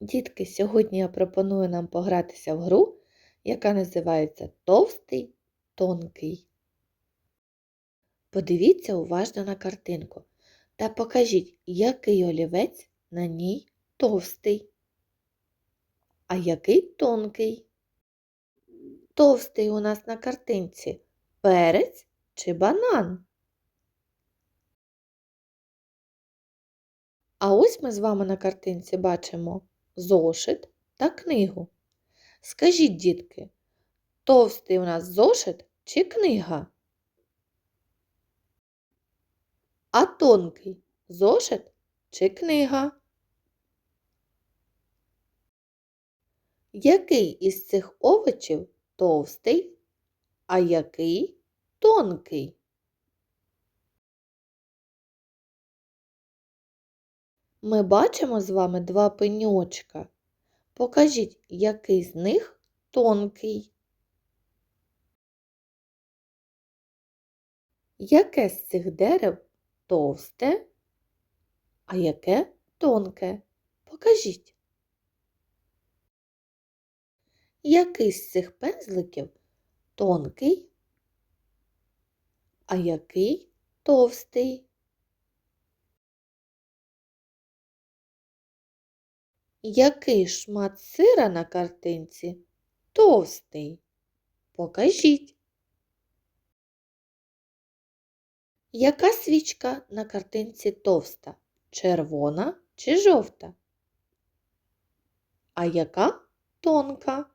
Дітки, сьогодні я пропоную нам погратися в гру, яка називається Товстий тонкий. Подивіться уважно на картинку та покажіть, який олівець на ній товстий, а який тонкий. Товстий у нас на картинці перець чи банан. А ось ми з вами на картинці бачимо зошит та книгу. Скажіть, дітки, товстий у нас зошит чи книга? А тонкий зошит чи книга? Який із цих овочів товстий, а який тонкий? Ми бачимо з вами два пеньочка. Покажіть, який з них тонкий. Яке з цих дерев товсте, а яке тонке? Покажіть. Який з цих пензликів тонкий, а який товстий? Який шмат сира на картинці товстий? Покажіть. Яка свічка на картинці товста? Червона чи жовта? А яка тонка?